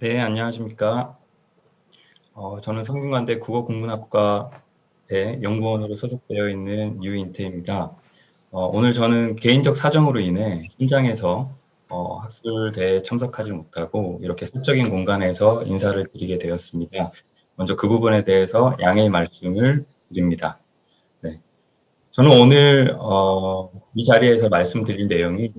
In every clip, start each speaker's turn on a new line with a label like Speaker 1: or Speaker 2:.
Speaker 1: 네, 안녕하십니까. 어, 저는 성균관대 국어국문학과의 연구원으로 소속되어 있는 유인태입니다. 어, 오늘 저는 개인적 사정으로 인해 현장에서 어, 학술대회에 참석하지 못하고 이렇게 사적인 공간에서 인사를 드리게 되었습니다. 먼저 그 부분에 대해서 양해의 말씀을 드립니다. 네. 저는 오늘 어, 이 자리에서 말씀드릴 내용이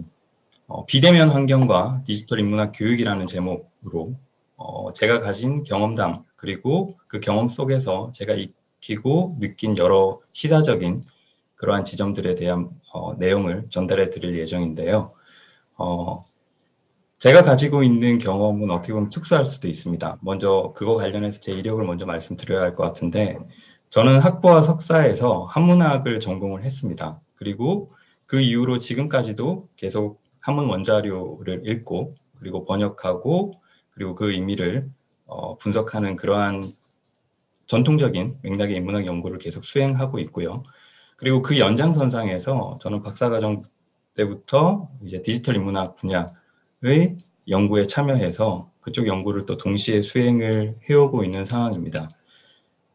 Speaker 1: 어, 비대면 환경과 디지털 인문학 교육이라는 제목으로 어, 제가 가진 경험담 그리고 그 경험 속에서 제가 익히고 느낀 여러 시사적인 그러한 지점들에 대한 어, 내용을 전달해 드릴 예정인데요. 어, 제가 가지고 있는 경험은 어떻게 보면 특수할 수도 있습니다. 먼저 그거 관련해서 제 이력을 먼저 말씀드려야 할 것 같은데 저는 학부와 석사에서 한문학을 전공을 했습니다. 그리고 그 이후로 지금까지도 계속 한문 원자료를 읽고 그리고 번역하고 그리고 그 의미를 어, 분석하는 그러한 전통적인 맥락의 인문학 연구를 계속 수행하고 있고요. 그리고 그 연장선상에서 저는 박사과정 때부터 이제 디지털 인문학 분야의 연구에 참여해서 그쪽 연구를 또 동시에 수행을 해오고 있는 상황입니다.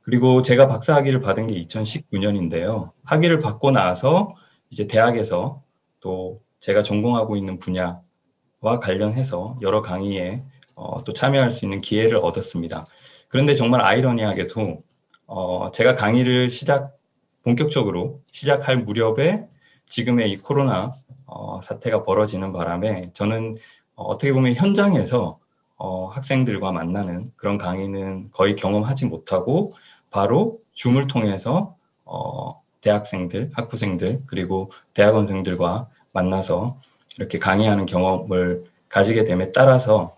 Speaker 1: 그리고 제가 박사 학위를 받은 게 2019년인데요. 학위를 받고 나서 이제 대학에서 또 제가 전공하고 있는 분야와 관련해서 여러 강의에 어, 또 참여할 수 있는 기회를 얻었습니다. 그런데 정말 아이러니하게도 어, 제가 강의를 시작 본격적으로 시작할 무렵에 지금의 이 코로나 어, 사태가 벌어지는 바람에 저는 어, 떻게 보면 현장에서 어, 학생들과 만나는 그런 강의는 거의 경험하지 못하고 바로 줌을 통해서 어, 대학생들, 학부생들 그리고 대학원생들과 만나서 이렇게 강의하는 경험을 가지게 됨에 따라서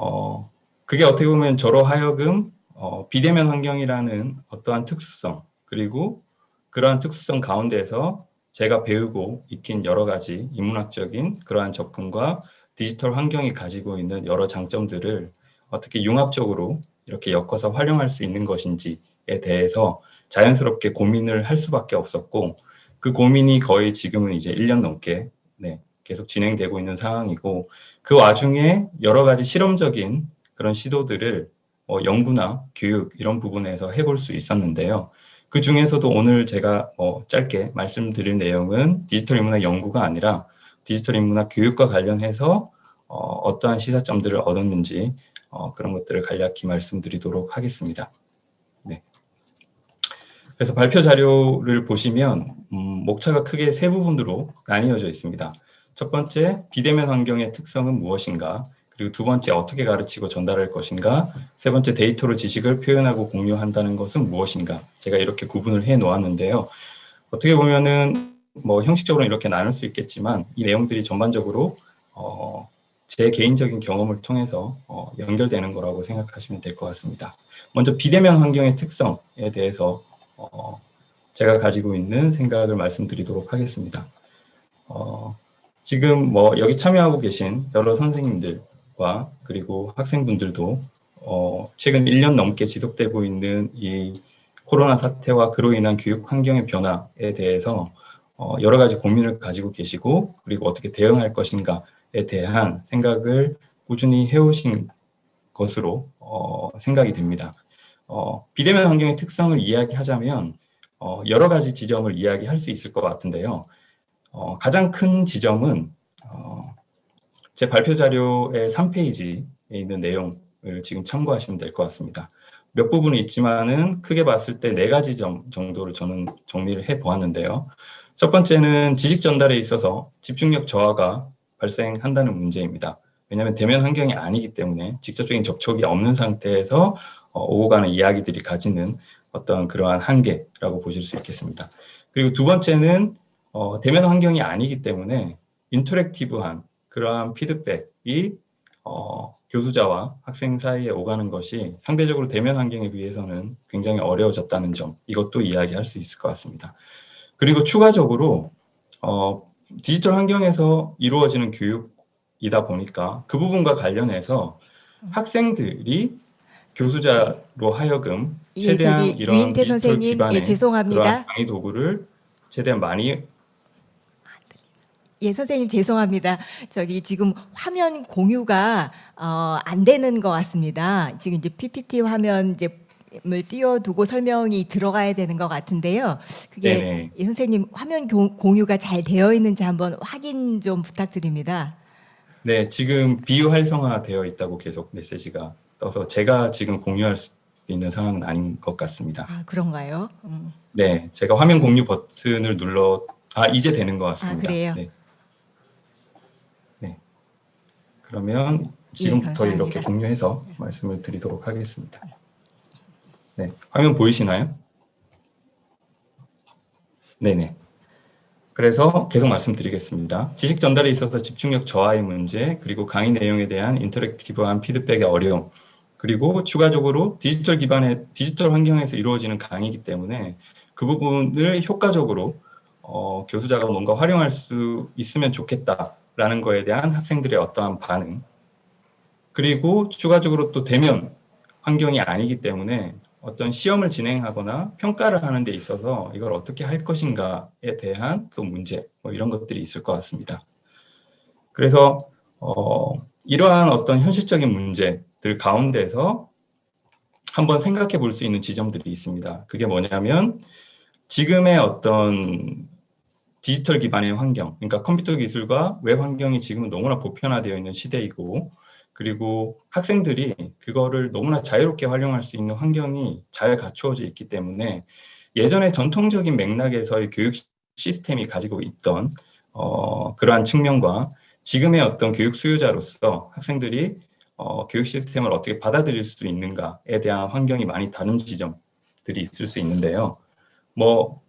Speaker 1: 어, 그게 어떻게 보면 저로 하여금 어, 비대면 환경이라는 어떠한 특수성 그리고 그러한 특수성 가운데서 제가 배우고 익힌 여러 가지 인문학적인 그러한 접근과 디지털 환경이 가지고 있는 여러 장점들을 어떻게 융합적으로 이렇게 엮어서 활용할 수 있는 것인지에 대해서 자연스럽게 고민을 할 수밖에 없었고 그 고민이 거의 지금은 이제 1년 넘게 네, 계속 진행되고 있는 상황이고 그 와중에 여러 가지 실험적인 그런 시도들을 어, 연구나 교육 이런 부분에서 해볼 수 있었는데요. 그 중에서도 오늘 제가 어, 짧게 말씀드릴 내용은 디지털 인문학 연구가 아니라 디지털 인문학 교육과 관련해서 어, 떠한 시사점들을 얻었는지 어, 그런 것들을 간략히 말씀드리도록 하겠습니다. 네. 그래서 발표 자료를 보시면 음, 목차가 크게 세 부분으로 나뉘어져 있습니다. 첫 번째, 비대면 환경의 특성은 무엇인가? 그리고 두 번째, 어떻게 가르치고 전달할 것인가? 세 번째, 데이터로 지식을 표현하고 공유한다는 것은 무엇인가? 제가 이렇게 구분을 해 놓았는데요. 어떻게 보면은 뭐 형식적으로 이렇게 나눌 수 있겠지만 이 내용들이 전반적으로 어, 제 개인적인 경험을 통해서 어, 연결되는 거라고 생각하시면 될 것 같습니다. 먼저 비대면 환경의 특성에 대해서 어, 제가 가지고 있는 생각을 말씀드리도록 하겠습니다. 어, 지금 뭐 여기 참여하고 계신 여러 선생님들과 그리고 학생분들도 어, 최근 1년 넘게 지속되고 있는 이 코로나 사태와 그로 인한 교육 환경의 변화에 대해서 어, 여러 가지 고민을 가지고 계시고 그리고 어떻게 대응할 것인가에 대한 생각을 꾸준히 해오신 것으로 어, 생각이 됩니다. 어, 비대면 환경의 특성을 이야기하자면 어, 여러 가지 지점을 이야기할 수 있을 것 같은데요. 어, 가장 큰 지점은 어, 제 발표 자료의 3페이지에 있는 내용을 지금 참고하시면 될 것 같습니다. 몇 부분이 있지만은 크게 봤을 때 네 가지 점 정도를 저는 정리를 해 보았는데요. 첫 번째는 지식 전달에 있어서 집중력 저하가 발생한다는 문제입니다. 왜냐하면 대면 환경이 아니기 때문에 직접적인 접촉이 없는 상태에서 어, 오고 가는 이야기들이 가지는 어떤 그러한 한계라고 보실 수 있겠습니다. 그리고 두 번째는 어, 대면 환경이 아니기 때문에 인터랙티브한 그러한 피드백이 어, 교수자와 학생 사이에 오가는 것이 상대적으로 대면 환경에 비해서는 굉장히 어려워졌다는 점 이것도 이야기할 수 있을 것 같습니다. 그리고 추가적으로 어, 디지털 환경에서 이루어지는 교육이다 보니까 그 부분과 관련해서 학생들이 교수자로 하여금
Speaker 2: 예,
Speaker 1: 최대한
Speaker 2: 저기
Speaker 1: 이런 디지털
Speaker 2: 선생님,
Speaker 1: 기반의
Speaker 2: 예, 죄송합니다.
Speaker 1: 강의 도구를 최대한 많이
Speaker 2: 예, 선생님 죄송합니다. 저기 지금 화면 공유가 어, 안 되는 것 같습니다. 지금 이제 PPT 화면 이제 을 띄워두고 설명이 들어가야 되는 것 같은데요. 그게. 예, 선생님 화면 교- 공유가 잘 되어 있는지 한번 확인 좀 부탁드립니다.
Speaker 1: 네, 지금 비활성화 되어 있다고 계속 메시지가 떠서 제가 지금 공유할 수 있는 상황은 아닌 것 같습니다.
Speaker 2: 아 그런가요? 음.
Speaker 1: 네, 제가 화면 공유 버튼을 눌러 아 이제 되는 것 같습니다.
Speaker 2: 아, 그래요?
Speaker 1: 네. 네. 그러면 지금부터
Speaker 2: 예, 감사합니다.
Speaker 1: 이렇게 공유해서 말씀을 드리도록 하겠습니다. 네, 화면 보이시나요? 네네. 그래서 계속 말씀드리겠습니다. 지식 전달에 있어서 집중력 저하의 문제, 그리고 강의 내용에 대한 인터랙티브한 피드백의 어려움, 그리고 추가적으로 디지털 기반의 디지털 환경에서 이루어지는 강의이기 때문에 그 부분을 효과적으로 어, 교수자가 뭔가 활용할 수 있으면 좋겠다 라는 거에 대한 학생들의 어떠한 반응, 그리고 추가적으로 또 대면 환경이 아니기 때문에 어떤 시험을 진행하거나 평가를 하는 데 있어서 이걸 어떻게 할 것인가에 대한 또 문제, 뭐 이런 것들이 있을 것 같습니다. 그래서 어, 이러한 어떤 현실적인 문제들 가운데서 한번 생각해 볼 수 있는 지점들이 있습니다. 그게 뭐냐면 지금의 어떤 디지털 기반의 환경, 그러니까 컴퓨터 기술과 웹 환경이 지금은 너무나 보편화되어 있는 시대이고 그리고 학생들이 그거를 너무나 자유롭게 활용할 수 있는 환경이 잘 갖추어져 있기 때문에 예전에 전통적인 맥락에서의 교육 시스템이 가지고 있던 어, 그러한 측면과 지금의 어떤 교육 수요자로서 학생들이 어, 교육 시스템을 어떻게 받아들일 수 있는가에 대한 환경이 많이 다른 지점들이 있을 수 있는데요. 뭐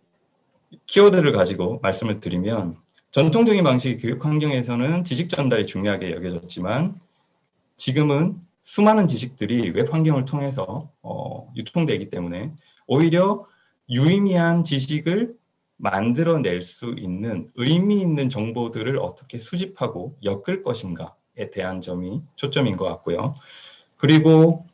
Speaker 1: 키워드를 가지고 말씀을 드리면 전통적인 방식의 교육 환경에서는 지식 전달이 중요하게 여겨졌지만 지금은 수많은 지식들이 웹 환경을 통해서 어, 유통되기 때문에 오히려 유의미한 지식을 만들어낼 수 있는 의미 있는 정보들을 어떻게 수집하고 엮을 것인가에 대한 점이 초점인 것 같고요. 그리고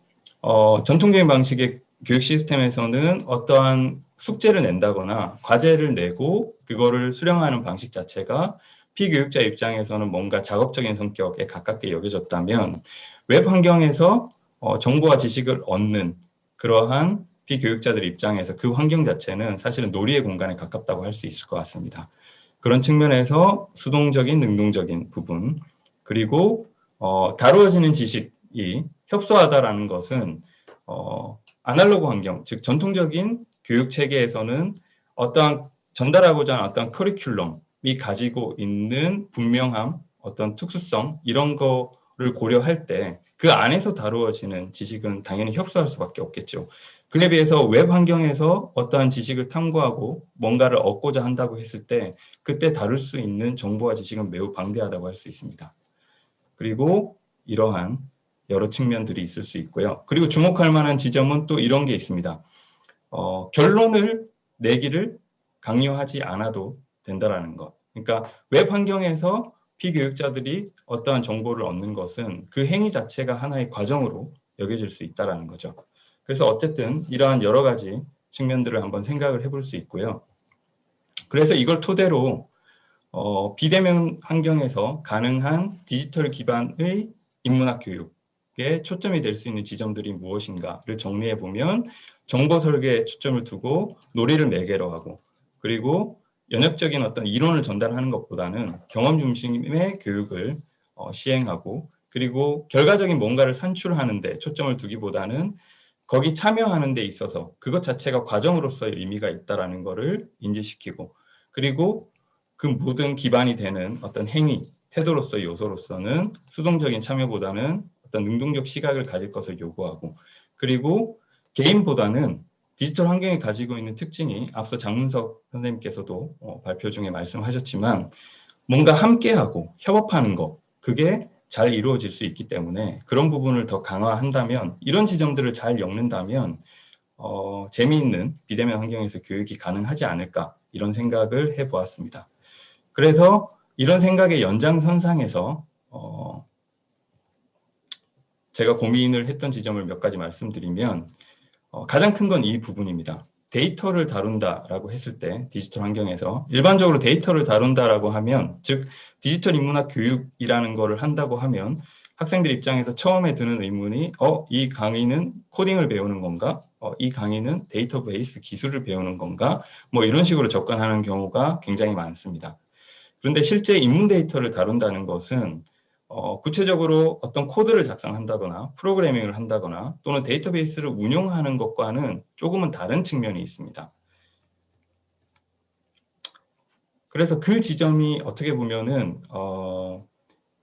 Speaker 1: 어, 전통적인 방식의 교육 시스템에서는 어떠한 숙제를 낸다거나 과제를 내고 그거를 수령하는 방식 자체가 피교육자 입장에서는 뭔가 작업적인 성격에 가깝게 여겨졌다면 웹 환경에서 어, 정보와 지식을 얻는 그러한 피교육자들 입장에서 그 환경 자체는 사실은 놀이의 공간에 가깝다고 할 수 있을 것 같습니다. 그런 측면에서 수동적인 능동적인 부분 그리고 어, 다루어지는 지식이 협소하다라는 것은 어, 아날로그 환경 즉 전통적인 교육 체계에서는 어떠한 전달하고자 하는 어떤 커리큘럼이 가지고 있는 분명함, 어떤 특수성 이런 거를 고려할 때 그 안에서 다루어지는 지식은 당연히 협소할 수밖에 없겠죠. 그에 비해서 웹 환경에서 어떠한 지식을 탐구하고 뭔가를 얻고자 한다고 했을 때 그때 다룰 수 있는 정보와 지식은 매우 방대하다고 할 수 있습니다. 그리고 이러한 여러 측면들이 있을 수 있고요. 그리고 주목할 만한 지점은 또 이런 게 있습니다. 어, 결론을 내기를 강요하지 않아도 된다라는 것. 그러니까 웹 환경에서 피교육자들이 어떠한 정보를 얻는 것은 그 행위 자체가 하나의 과정으로 여겨질 수 있다라는 거죠. 그래서 어쨌든 이러한 여러 가지 측면들을 한번 생각을 해볼 수 있고요. 그래서 이걸 토대로 어, 비대면 환경에서 가능한 디지털 기반의 인문학 교육에 초점이 될 수 있는 지점들이 무엇인가를 정리해 보면 정보 설계에 초점을 두고 놀이를 매개로 하고 그리고 연역적인 어떤 이론을 전달하는 것보다는 경험 중심의 교육을 어, 시행하고 그리고 결과적인 뭔가를 산출하는 데 초점을 두기보다는 거기 참여하는 데 있어서 그것 자체가 과정으로서의 의미가 있다라는 것을 인지시키고 그리고 그 모든 기반이 되는 어떤 행위, 태도로서의 요소로서는 수동적인 참여보다는 어떤 능동적 시각을 가질 것을 요구하고 그리고 개인보다는 디지털 환경이 가지고 있는 특징이 앞서 장문석 선생님께서도 어, 발표 중에 말씀하셨지만 뭔가 함께하고 협업하는 것 그게 잘 이루어질 수 있기 때문에 그런 부분을 더 강화한다면 이런 지점들을 잘 엮는다면 어, 재미있는 비대면 환경에서 교육이 가능하지 않을까 이런 생각을 해보았습니다. 그래서 이런 생각의 연장선상에서 어, 제가 고민을 했던 지점을 몇 가지 말씀드리면 어, 가장 큰 건 이 부분입니다. 데이터를 다룬다라고 했을 때 디지털 환경에서 일반적으로 데이터를 다룬다라고 하면 즉 디지털 인문학 교육이라는 거를 한다고 하면 학생들 입장에서 처음에 드는 의문이 어 이 강의는 코딩을 배우는 건가? 어, 이 강의는 데이터베이스 기술을 배우는 건가? 뭐 이런 식으로 접근하는 경우가 굉장히 많습니다. 그런데 실제 인문 데이터를 다룬다는 것은 어, 구체적으로 어떤 코드를 작성한다거나 프로그래밍을 한다거나 또는 데이터베이스를 운용하는 것과는 조금은 다른 측면이 있습니다. 그래서 그 지점이 어떻게 보면은 어,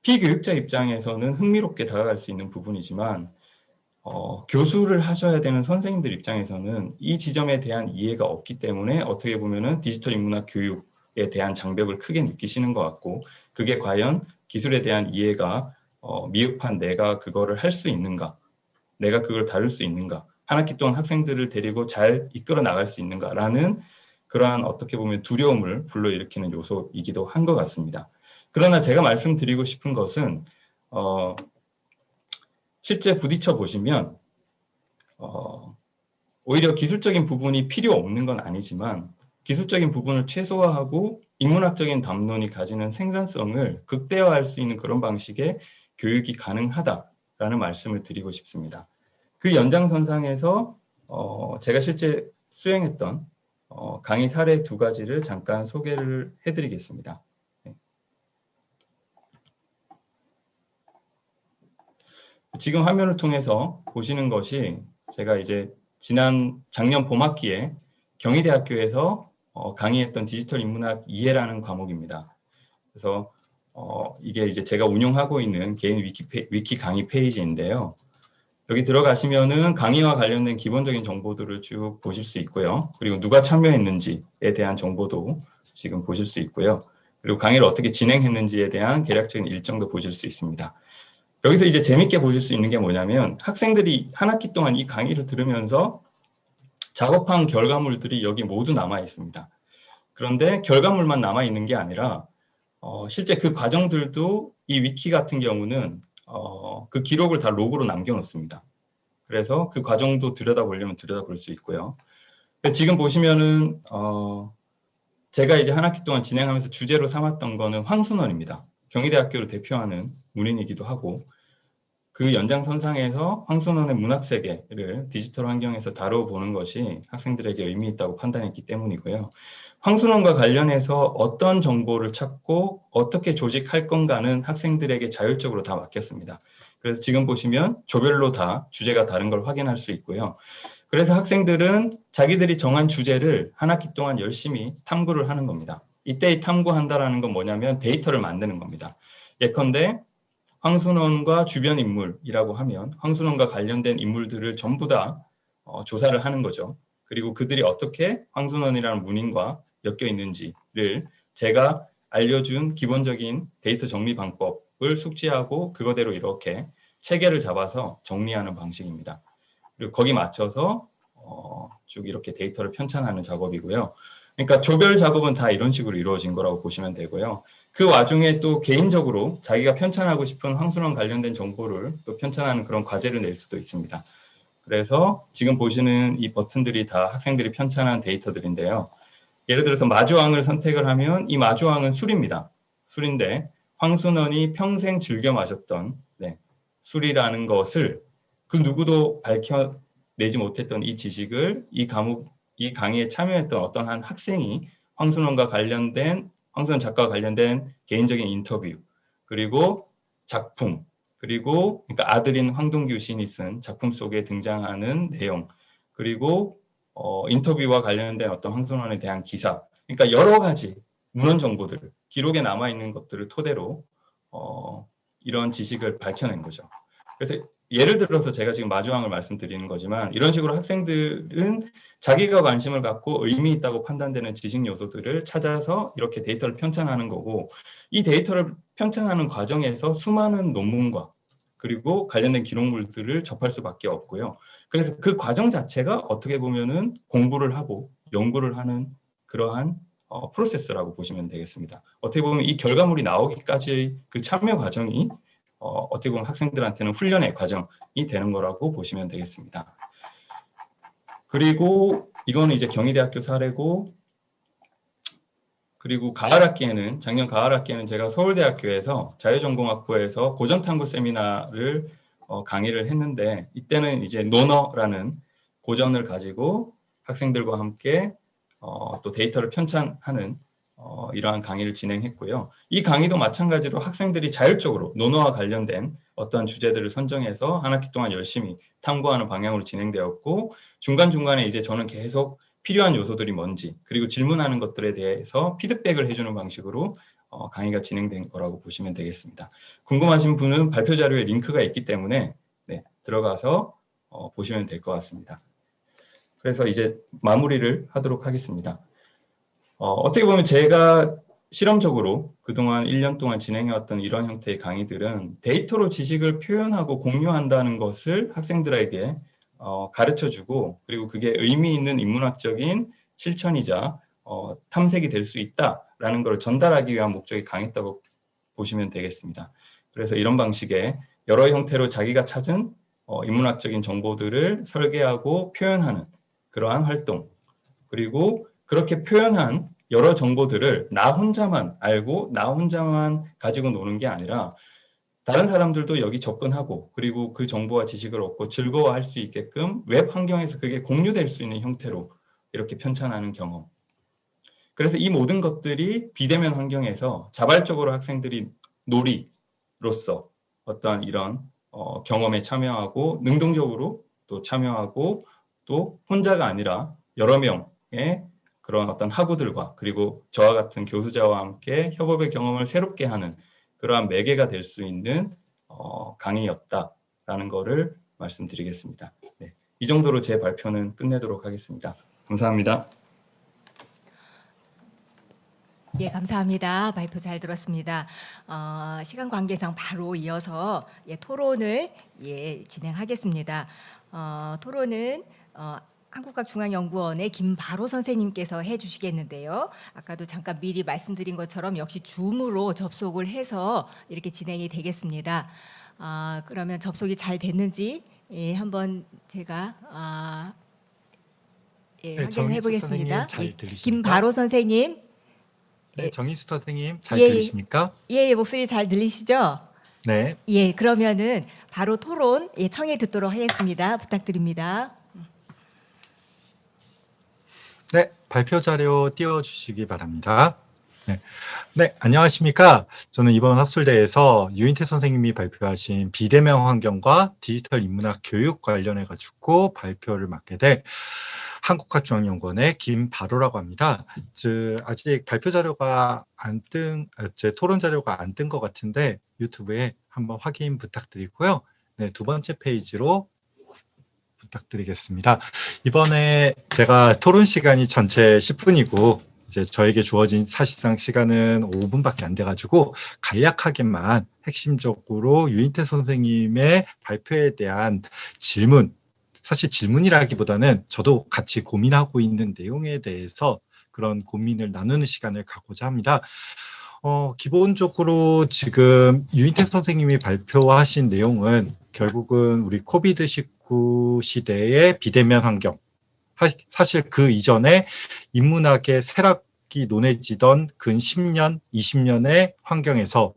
Speaker 1: 피교육자 입장에서는 흥미롭게 다가갈 수 있는 부분이지만 어, 교수를 하셔야 되는 선생님들 입장에서는 이 지점에 대한 이해가 없기 때문에 어떻게 보면은 디지털 인문학 교육에 대한 장벽을 크게 느끼시는 것 같고 그게 과연 기술에 대한 이해가 어, 미흡한 내가 그거를 할 수 있는가 내가 그걸 다룰 수 있는가 한 학기 동안 학생들을 데리고 잘 이끌어 나갈 수 있는가라는 그러한 어떻게 보면 두려움을 불러일으키는 요소이기도 한 것 같습니다. 그러나 제가 말씀드리고 싶은 것은 어, 실제 부딪혀 보시면 어, 오히려 기술적인 부분이 필요 없는 건 아니지만 기술적인 부분을 최소화하고 인문학적인 담론이 가지는 생산성을 극대화할 수 있는 그런 방식의 교육이 가능하다라는 말씀을 드리고 싶습니다. 그 연장선상에서 어, 제가 실제 수행했던 어, 강의 사례 두 가지를 잠깐 소개를 해드리겠습니다. 네. 지금 화면을 통해서 보시는 것이 제가 이제 지난 작년 봄학기에 경희대학교에서 어, 강의했던 디지털 인문학 2회라는 과목입니다. 그래서 어, 이게 이제 제가 운영하고 있는 개인 위키, 페, 위키 강의 페이지인데요. 여기 들어가시면은 강의와 관련된 기본적인 정보들을 쭉 보실 수 있고요. 그리고 누가 참여했는지에 대한 정보도 지금 보실 수 있고요. 그리고 강의를 어떻게 진행했는지에 대한 개략적인 일정도 보실 수 있습니다. 여기서 이제 재밌게 보실 수 있는 게 뭐냐면 학생들이 한 학기 동안 이 강의를 들으면서 작업한 결과물들이 여기 모두 남아 있습니다. 그런데 결과물만 남아 있는 게 아니라 어, 실제 그 과정들도 이 위키 같은 경우는 어, 그 기록을 다 로그로 남겨놓습니다. 그래서 그 과정도 들여다보려면 들여다볼 수 있고요. 지금 보시면은 어, 제가 이제 한 학기 동안 진행하면서 주제로 삼았던 거는 황순원입니다. 경희대학교를 대표하는 문인이기도 하고 그 연장선상에서 황순원의 문학 세계를 디지털 환경에서 다뤄보는 것이 학생들에게 의미 있다고 판단했기 때문이고요. 황순원과 관련해서 어떤 정보를 찾고 어떻게 조직할 건가는 학생들에게 자율적으로 다 맡겼습니다. 그래서 지금 보시면 조별로 다 주제가 다른 걸 확인할 수 있고요. 그래서 학생들은 자기들이 정한 주제를 한 학기 동안 열심히 탐구를 하는 겁니다. 이때 탐구한다라는 건 뭐냐면 데이터를 만드는 겁니다. 예컨대 황순원과 주변 인물이라고 하면 황순원과 관련된 인물들을 전부 다 어, 조사를 하는 거죠. 그리고 그들이 어떻게 황순원이라는 문인과 엮여 있는지를 제가 알려준 기본적인 데이터 정리 방법을 숙지하고 그거대로 이렇게 체계를 잡아서 정리하는 방식입니다. 그리고 거기 맞춰서 어, 쭉 이렇게 데이터를 편찬하는 작업이고요. 그러니까 조별 작업은 다 이런 식으로 이루어진 거라고 보시면 되고요. 그 와중에 또 개인적으로 자기가 편찬하고 싶은 황순원 관련된 정보를 또 편찬하는 그런 과제를 낼 수도 있습니다. 그래서 지금 보시는 이 버튼들이 다 학생들이 편찬한 데이터들인데요. 예를 들어서 마주왕을 선택을 하면 이 마주왕은 술입니다. 술인데 황순원이 평생 즐겨 마셨던 네, 술이라는 것을 그 누구도 밝혀내지 못했던 이 지식을 이 과목 이 강의에 참여했던 어떤 한 학생이 황순원과 관련된 황순원 작가와 관련된 개인적인 인터뷰 그리고 작품 그리고 그러니까 아들인 황동규 시인이 쓴 작품 속에 등장하는 내용 그리고 어, 인터뷰와 관련된 어떤 황순원에 대한 기사 그러니까 여러 가지 문헌 정보들 기록에 남아 있는 것들을 토대로 어, 이런 지식을 밝혀낸 거죠. 그래서 예를 들어서 제가 지금 마주왕을 말씀드리는 거지만 이런 식으로 학생들은 자기가 관심을 갖고 의미 있다고 판단되는 지식 요소들을 찾아서 이렇게 데이터를 편찬하는 거고 이 데이터를 편찬하는 과정에서 수많은 논문과 그리고 관련된 기록물들을 접할 수밖에 없고요. 그래서 그 과정 자체가 어떻게 보면은 공부를 하고 연구를 하는 그러한 어, 프로세스라고 보시면 되겠습니다. 어떻게 보면 이 결과물이 나오기까지 그 참여 과정이 어, 어떻게 보면 학생들한테는 훈련의 과정이 되는 거라고 보시면 되겠습니다. 그리고 이거는 이제 경희대학교 사례고 그리고 가을 학기에는 작년 가을 학기에는 제가 서울대학교에서 자유전공학부에서 고전탐구 세미나를 어, 강의를 했는데 이때는 이제 노너라는 고전을 가지고 학생들과 함께 어, 또 데이터를 편찬하는 어, 이러한 강의를 진행했고요. 이 강의도 마찬가지로 학생들이 자율적으로 논어와 관련된 어떤 주제들을 선정해서 한 학기 동안 열심히 탐구하는 방향으로 진행되었고 중간중간에 이제 저는 계속 필요한 요소들이 뭔지 그리고 질문하는 것들에 대해서 피드백을 해주는 방식으로 어, 강의가 진행된 거라고 보시면 되겠습니다. 궁금하신 분은 발표 자료에 링크가 있기 때문에 네, 들어가서 어, 보시면 될 것 같습니다. 그래서 이제 마무리를 하도록 하겠습니다. 어, 어떻게 보면 제가 실험적으로 그동안 1년 동안 진행해왔던 이런 형태의 강의들은 데이터로 지식을 표현하고 공유한다는 것을 학생들에게 어, 가르쳐주고 그리고 그게 의미 있는 인문학적인 실천이자 어, 탐색이 될 수 있다라는 걸 전달하기 위한 목적이 강했다고 보시면 되겠습니다. 그래서 이런 방식의 여러 형태로 자기가 찾은 어, 인문학적인 정보들을 설계하고 표현하는 그러한 활동 그리고 그렇게 표현한 여러 정보들을 나 혼자만 알고 나 혼자만 가지고 노는 게 아니라 다른 사람들도 여기 접근하고 그리고 그 정보와 지식을 얻고 즐거워할 수 있게끔 웹 환경에서 그게 공유될 수 있는 형태로 이렇게 편찬하는 경험. 그래서 이 모든 것들이 비대면 환경에서 자발적으로 학생들이 놀이로서 어떠한 이런 어, 경험에 참여하고 능동적으로 또 참여하고 또 혼자가 아니라 여러 명의 그런 어떤 학우들과 그리고 저와 같은 교수자와 함께 협업의 경험을 새롭게 하는 그러한 매개가 될 수 있는 어, 강의였다라는 거를 말씀드리겠습니다. 네, 이 정도로 제 발표는 끝내도록 하겠습니다. 감사합니다.
Speaker 2: 예, 감사합니다. 발표 잘 들었습니다. 어, 시간 관계상 바로 이어서 예, 토론을 예, 진행하겠습니다. 어, 토론은 어, 한국학중앙연구원의 김바로 선생님께서 해주시겠는데요. 아까도 잠깐 미리 말씀드린 것처럼 역시 줌으로 접속을 해서 이렇게 진행이 되겠습니다. 아, 그러면 접속이 잘 됐는지 예, 한번 제가 아, 예,
Speaker 3: 네,
Speaker 2: 확인해 보겠습니다. 예? 김바로 선생님,
Speaker 3: 네,
Speaker 2: 예.
Speaker 3: 정희수 선생님 잘
Speaker 2: 예, 예.
Speaker 3: 들리십니까?
Speaker 2: 예, 예, 목소리 잘 들리시죠?
Speaker 3: 네.
Speaker 2: 예, 그러면은 바로 토론 예, 청해 듣도록 하겠습니다. 부탁드립니다.
Speaker 3: 네, 발표 자료 띄워주시기 바랍니다. 네. 네, 안녕하십니까. 저는 이번 학술대에서 유인태 선생님이 발표하신 비대면 환경과 디지털 인문학 교육 관련해 가지고 발표를 맡게 될 한국학중앙연구원의 김바로라고 합니다. 즉, 아직 발표 자료가 안 뜬, 아, 제 토론 자료가 안 뜬 것 같은데 유튜브에 한번 확인 부탁드리고요. 네, 두 번째 페이지로 부탁드리겠습니다. 이번에 제가 토론 시간이 전체 10분이고 이제 저에게 주어진 사실상 시간은 5분밖에 안 돼가지고 간략하게만 핵심적으로 유인태 선생님의 발표에 대한 질문, 사실 질문이라기보다는 저도 같이 고민하고 있는 내용에 대해서 그런 고민을 나누는 시간을 갖고자 합니다. 어, 기본적으로 지금 유인태 선생님이 발표하신 내용은 결국은 우리 코비드 19 시대의 비대면 환경, 하- 사실 그 이전에 인문학의 쇠락이 논해지던 근 10년, 20년의 환경에서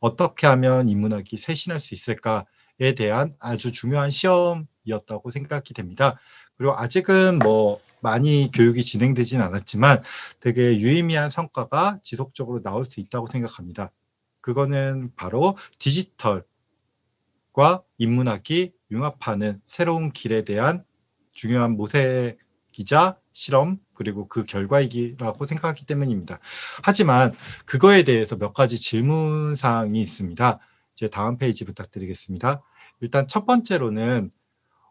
Speaker 3: 어떻게 하면 인문학이 쇄신할 수 있을까에 대한 아주 중요한 시험이었다고 생각이 됩니다. 그리고 아직은 뭐 많이 교육이 진행되진 않았지만 되게 유의미한 성과가 지속적으로 나올 수 있다고 생각합니다. 그거는 바로 디지털 과 인문학이 융합하는 새로운 길에 대한 중요한 모색이자 실험 그리고 그 결과이라고 생각하기 때문입니다. 하지만 그거에 대해서 몇 가지 질문 사항이 있습니다. 이제 다음 페이지 부탁드리겠습니다. 일단 첫 번째로는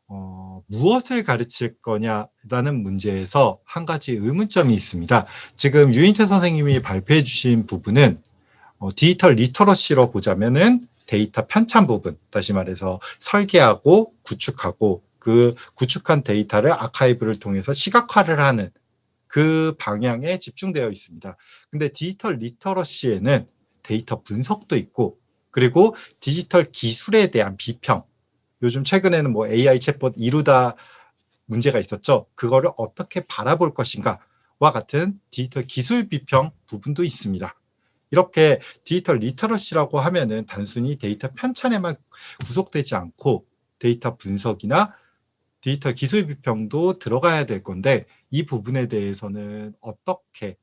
Speaker 3: 어, 무엇을 가르칠 거냐라는 문제에서 한 가지 의문점이 있습니다. 지금 유인태 선생님이 발표해 주신 부분은 어, 디지털 리터러시로 보자면은 데이터 편찬 부분, 다시 말해서 설계하고 구축하고 그 구축한 데이터를 아카이브를 통해서 시각화를 하는 그 방향에 집중되어 있습니다. 근데 디지털 리터러시에는 데이터 분석도 있고 그리고 디지털 기술에 대한 비평, 요즘 최근에는 뭐 AI 챗봇 이루다 문제가 있었죠. 그거를 어떻게 바라볼 것인가와 같은 디지털 기술 비평 부분도 있습니다. 이렇게 디지털 리터러시라고 하면은 단순히 데이터 편찬에만 구속되지 않고 데이터 분석이나 디지털 기술 비평도 들어가야 될 건데 이 부분에 대해서는 어떻게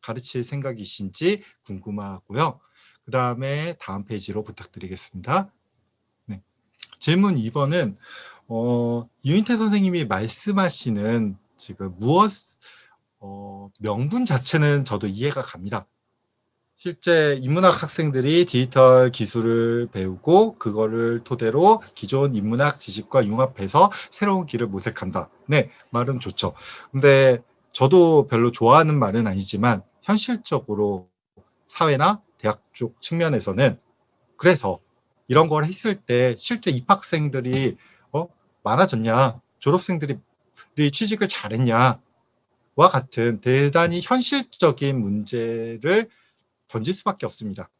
Speaker 3: 가르칠 생각이신지 궁금하고요. 그 다음에 다음 페이지로 부탁드리겠습니다. 네. 질문 2번은 어, 유인태 선생님이 말씀하시는 지금 무엇 어, 명분 자체는 저도 이해가 갑니다. 실제 인문학 학생들이 디지털 기술을 배우고 그거를 토대로 기존 인문학 지식과 융합해서 새로운 길을 모색한다. 네, 말은 좋죠. 근데 저도 별로 좋아하는 말은 아니지만 현실적으로 사회나 대학 쪽 측면에서는 그래서 이런 걸 했을 때 실제 입학생들이 어, 많아졌냐, 졸업생들이 취직을 잘했냐와 같은 대단히 현실적인 문제를 던질 수밖에 없습니다.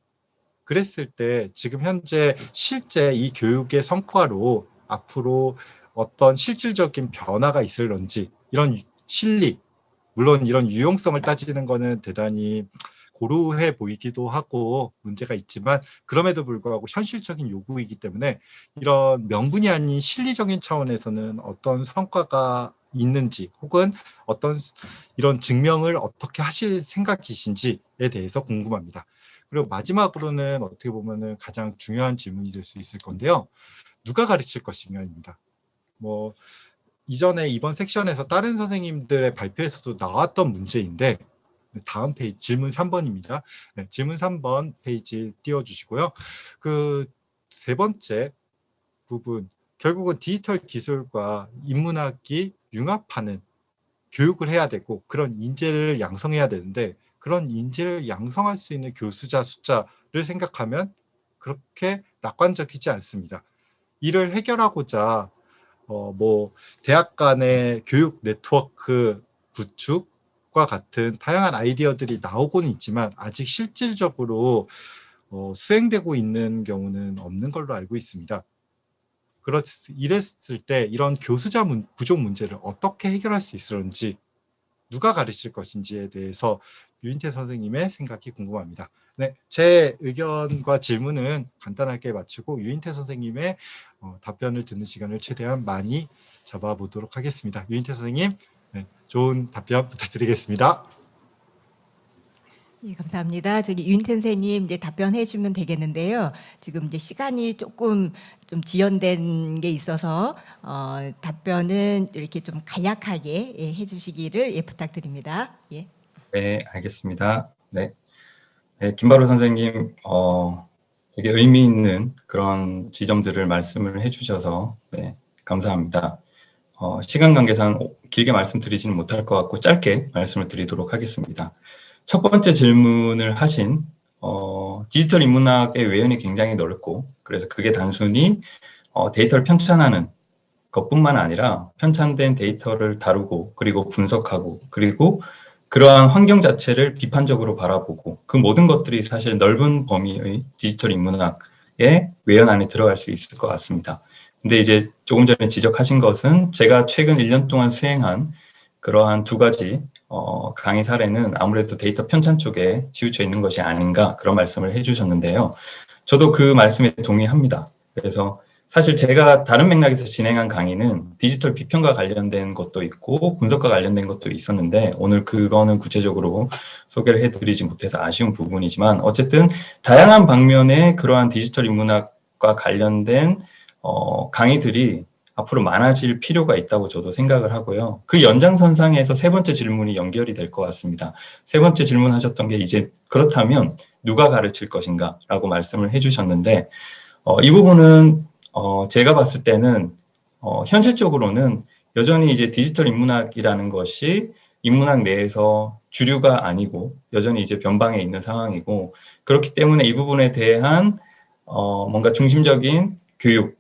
Speaker 3: 그랬을 때 지금 현재 실제 이 교육의 성과로 앞으로 어떤 실질적인 변화가 있을런지 이런 실리 물론 이런 유용성을 따지는 거는 대단히 고루해 보이기도 하고 문제가 있지만 그럼에도 불구하고 현실적인 요구이기 때문에 이런 명분이 아닌 실리적인 차원에서는 어떤 성과가 있는지 혹은 어떤 이런 증명을 어떻게 하실 생각이신지에 대해서 궁금합니다. 그리고 마지막으로는 어떻게 보면은 가장 중요한 질문이 될 수 있을 건데요. 누가 가르칠 것인가입니다. 뭐 이전에 이번 섹션에서 다른 선생님들의 발표에서도 나왔던 문제인데 다음 페이지 질문 3번입니다. 네, 질문 3번 페이지 띄워주시고요. 그 세 번째 부분 결국은 디지털 기술과 인문학이 융합하는 교육을 해야 되고 그런 인재를 양성해야 되는데 그런 인재를 양성할 수 있는 교수자 숫자를 생각하면 그렇게 낙관적이지 않습니다. 이를 해결하고자 어, 뭐 대학 간의 교육 네트워크 구축과 같은 다양한 아이디어들이 나오고는 있지만 아직 실질적으로 어, 수행되고 있는 경우는 없는 걸로 알고 있습니다. 그렇 이랬을 때 이런 교수자 문, 부족 문제를 어떻게 해결할 수 있을지 누가 가르칠 것인지에 대해서 유인태 선생님의 생각이 궁금합니다. 네, 제 의견과 질문은 간단하게 마치고 유인태 선생님의 어, 답변을 듣는 시간을 최대한 많이 잡아보도록 하겠습니다. 유인태 선생님, 네, 좋은 답변 부탁드리겠습니다.
Speaker 2: 예, 감사합니다. 저기 윤텐세님 이제 답변해 주면 되겠는데요. 지금 이제 시간이 조금 좀 지연된 게 있어서 어, 답변은 이렇게 좀 간략하게 예, 해주시기를 예, 부탁드립니다. 예.
Speaker 1: 네, 알겠습니다. 네. 네, 김바로 선생님, 어, 되게 의미 있는 그런 지점들을 말씀을 해주셔서, 네, 감사합니다. 어, 시간 관계상 길게 말씀드리지는 못할 것 같고, 짧게 말씀을 드리도록 하겠습니다. 첫 번째 질문을 하신, 어, 디지털 인문학의 외연이 굉장히 넓고, 그래서 그게 단순히 어, 데이터를 편찬하는 것뿐만 아니라 편찬된 데이터를 다루고, 그리고 분석하고, 그리고 그러한 환경 자체를 비판적으로 바라보고 그 모든 것들이 사실 넓은 범위의 디지털 인문학의 외연 안에 들어갈 수 있을 것 같습니다. 근데 이제 조금 전에 지적하신 것은 제가 최근 1년 동안 수행한 그러한 두 가지 어, 강의 사례는 아무래도 데이터 편찬 쪽에 치우쳐 있는 것이 아닌가 그런 말씀을 해주셨는데요. 저도 그 말씀에 동의합니다. 그래서 사실 제가 다른 맥락에서 진행한 강의는 디지털 비평과 관련된 것도 있고 분석과 관련된 것도 있었는데 오늘 그거는 구체적으로 소개를 해드리지 못해서 아쉬운 부분이지만 어쨌든 다양한 방면의 그러한 디지털 인문학과 관련된 어, 강의들이 앞으로 많아질 필요가 있다고 저도 생각을 하고요. 그 연장선상에서 세 번째 질문이 연결이 될 것 같습니다. 세 번째 질문하셨던 게 이제 그렇다면 누가 가르칠 것인가 라고 말씀을 해주셨는데 어, 이 부분은 어, 제가 봤을 때는 어, 현실적으로는 여전히 이제 디지털 인문학이라는 것이 인문학 내에서 주류가 아니고 여전히 이제 변방에 있는 상황이고 그렇기 때문에 이 부분에 대한 어, 뭔가 중심적인 교육의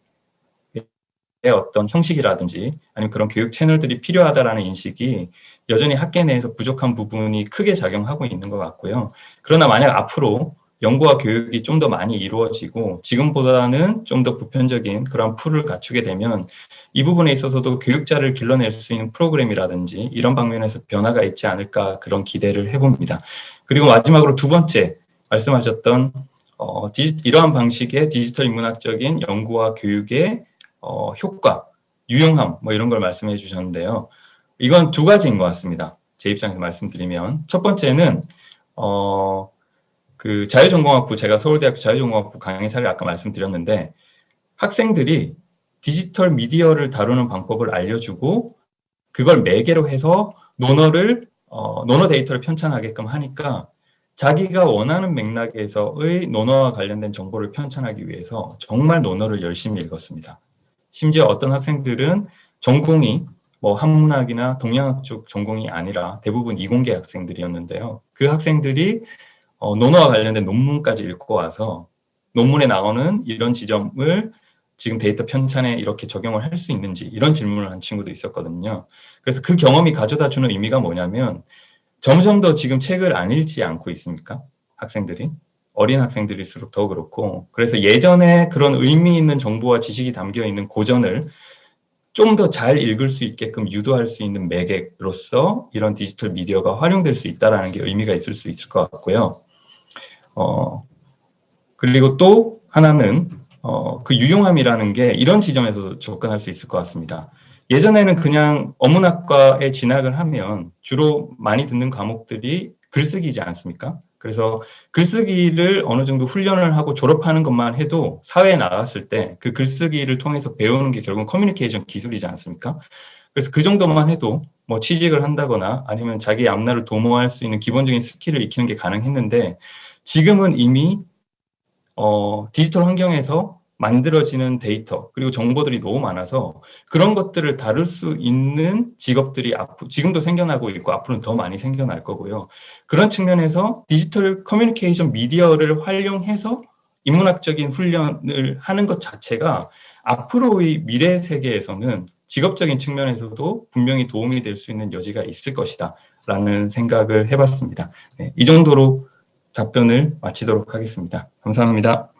Speaker 1: 어떤 형식이라든지 아니면 그런 교육 채널들이 필요하다라는 인식이 여전히 학계 내에서 부족한 부분이 크게 작용하고 있는 것 같고요. 그러나 만약 앞으로 연구와 교육이 좀 더 많이 이루어지고 지금보다는 좀 더 보편적인 그런 풀을 갖추게 되면 이 부분에 있어서도 교육자를 길러낼 수 있는 프로그램이라든지 이런 방면에서 변화가 있지 않을까 그런 기대를 해봅니다. 그리고 마지막으로 두 번째 말씀하셨던 어, 디지, 이러한 방식의 디지털 인문학적인 연구와 교육의 어, 효과, 유용함 뭐 이런 걸 말씀해 주셨는데요. 이건 두 가지인 것 같습니다. 제 입장에서 말씀드리면 첫 번째는 어, 그 자유전공학부 제가 서울대학교 자유전공학부 강의사를 아까 말씀드렸는데 학생들이 디지털 미디어를 다루는 방법을 알려주고 그걸 매개로 해서 논어를 어, 논어 데이터를 편찬하게끔 하니까 자기가 원하는 맥락에서의 논어와 관련된 정보를 편찬하기 위해서 정말 논어를 열심히 읽었습니다. 심지어 어떤 학생들은 전공이 뭐 한문학이나 동양학 쪽 전공이 아니라 대부분 이공계 학생들이었는데요. 그 학생들이 어, 논어와 관련된 논문까지 읽고 와서 논문에 나오는 이런 지점을 지금 데이터 편찬에 이렇게 적용을 할 수 있는지 이런 질문을 한 친구도 있었거든요. 그래서 그 경험이 가져다 주는 의미가 뭐냐면 점점 더 지금 책을 안 읽지 않고 있습니까? 학생들이. 어린 학생들일수록 더 그렇고. 그래서 예전에 그런 의미 있는 정보와 지식이 담겨 있는 고전을 좀 더 잘 읽을 수 있게끔 유도할 수 있는 매개로서 이런 디지털 미디어가 활용될 수 있다라는 게 의미가 있을 수 있을 것 같고요. 어, 그리고 또 하나는 어, 그 유용함이라는 게 이런 지점에서 접근할 수 있을 것 같습니다. 예전에는 그냥 어문학과에 진학을 하면 주로 많이 듣는 과목들이 글쓰기이지 않습니까? 그래서 글쓰기를 어느 정도 훈련을 하고 졸업하는 것만 해도 사회에 나갔을 때 그 글쓰기를 통해서 배우는 게 결국 커뮤니케이션 기술이지 않습니까? 그래서 그 정도만 해도 뭐 취직을 한다거나 아니면 자기 앞날을 도모할 수 있는 기본적인 스킬을 익히는 게 가능했는데 지금은 이미 어, 디지털 환경에서 만들어지는 데이터 그리고 정보들이 너무 많아서 그런 것들을 다룰 수 있는 직업들이 앞, 지금도 생겨나고 있고 앞으로는 더 많이 생겨날 거고요. 그런 측면에서 디지털 커뮤니케이션 미디어를 활용해서 인문학적인 훈련을 하는 것 자체가 앞으로의 미래 세계에서는 직업적인 측면에서도 분명히 도움이 될 수 있는 여지가 있을 것이다 라는 생각을 해봤습니다. 네, 이 정도로 답변을 마치도록 하겠습니다. 감사합니다.